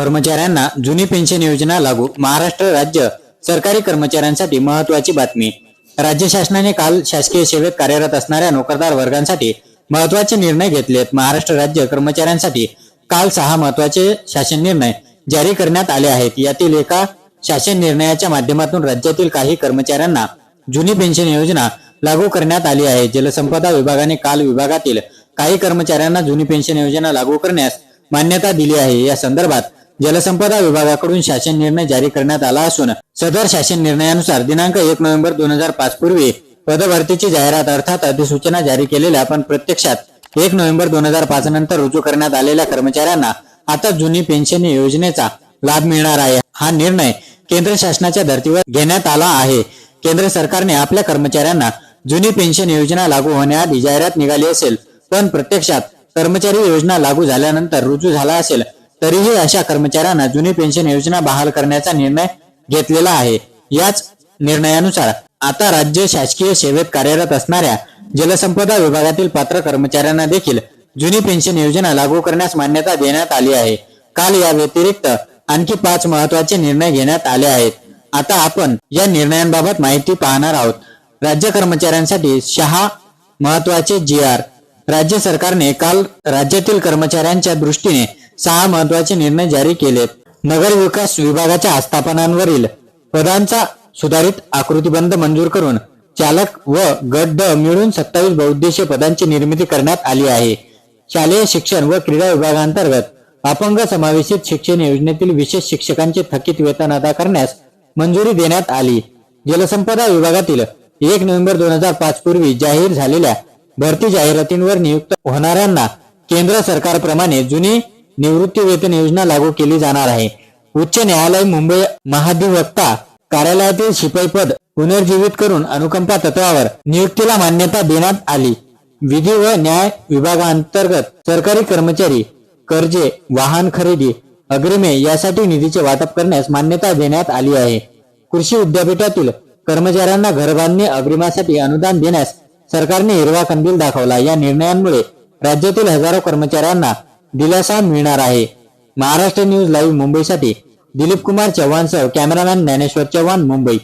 कर्मचाऱ्यांना जुनी पेन्शन योजना लागू. महाराष्ट्र राज्य सरकारी कर्मचाऱ्यांसाठी महत्वाची बातमी. राज्य शासनाने काल शासकीय सेवेत कार्यरत असणाऱ्या नोकरदार वर्गांसाठी महत्त्वाचे निर्णय घेतलेत. महाराष्ट्र राज्य कर्मचाऱ्यांसाठी काल सहा महत्त्वाचे शासन निर्णय जारी करण्यात आले आहेत. यातील एका शासन निर्णयाच्या माध्यमातून राज्यातील काही कर्मचाऱ्यांना जुनी पेन्शन योजना लागू करण्यात आली आहे. जलसंपदा विभागाने काल विभागातील काही कर्मचाऱ्यांना जुनी पेन्शन योजना लागू करण्यास मान्यता दिली आहे. या संदर्भात जलसंपदा विभागाकडून शासन निर्णय जारी करण्यात आला असून सदर शासन निर्णयानुसार दिनांक एक नोव्हेंबर दोन हजार पाच पूर्वी पदभरतीची जाहिरात अर्थात अधिसूचना जारी केलेल्या पण प्रत्यक्षात एक नोव्हेंबर दोन हजार पाच नंतर रुजू करण्यात आलेल्या कर्मचाऱ्यांना आता जुनी पेन्शन योजनेचा लाभ मिळणार आहे. हा निर्णय केंद्र शासनाच्या धर्तीवर घेण्यात आला आहे. केंद्र सरकारने आपल्या कर्मचाऱ्यांना जुनी पेन्शन योजना लागू होण्याआधी जाहिरात निघाली असेल पण प्रत्यक्षात कर्मचारी योजना लागू झाल्यानंतर रुजू झाला असेल तरीही अशा कर्मचाऱ्यांना जुनी पेन्शन योजना बहाल करण्याचा निर्णय घेतलेला आहे. याच निर्णयानुसार आता राज्य शासकीय सेवेत कार्यरत असणाऱ्या जलसंपदा विभागातील पात्र कर्मचाऱ्यांना देखील जुनी पेन्शन योजना लागू करण्यास मान्यता देण्यात आली आहे. काल या व्यतिरिक्त आणखी पाच महत्त्वाचे निर्णय घेण्यात आले आहेत. आता आपण या निर्णयांबाबत माहिती पाहणार आहोत. राज्य कर्मचाऱ्यांसाठी सहा महत्त्वाचे जी आर राज्य सरकारने काल राज्यातील कर्मचाऱ्यांच्या दृष्टीने सहा महत्त्वाचे निर्णय जारी केले नगर विकास विभागाच्या आस्थापनांवरील पदांचा सुधारित आकृतीबंध मंजूर करून चालक व गट ड मिळून सत्तावीस बहुउद्देशीय पदांची निर्मिती करण्यात आली आहे. शालेय शिक्षण व क्रीडा विभागांतर्गत अपंग समावेशित शिक्षण योजनेतील विशेष शिक्षकांचे थकीत वेतन अदा करण्यास मंजुरी देण्यात आली. जलसंपदा विभागातील एक नोव्हेंबर दोन हजार पाच पूर्वी जाहीर झालेल्या भरती जाहिरातींवर नियुक्त होणाऱ्यांना केंद्र सरकारप्रमाणे जुनी निवृत्ती वेतन योजना लागू केली जाणार आहे. उच्च न्यायालय मुंबई महाधिवक्ता कार्यालयातील शिपाई पद पुनर्जीवित करून अनुकंपा तत्वावर नियुक्तीला मान्यता देण्यात आली. विधी व न्याय विभागांतर्गत सरकारी कर्मचारी कर्जे वाहन खरेदी अग्रिमे यासाठी निधीचे वाटप करण्यास मान्यता देण्यात आली आहे. कृषी विद्यापीठातील कर्मचाऱ्यांना घरबांधणी अग्रिमासाठी अनुदान देण्यास सरकारने हिरवा कंदील दाखवला. या निर्णयांमुळे राज्यातील हजारो कर्मचाऱ्यांना दिलासा मिळणार आहे. महाराष्ट्र न्यूज लाईव्ह मुंबईसाठी दिलीप कुमार चव्हाणसह कॅमेरामॅन ज्ञानेश्वर चव्हाण मुंबई.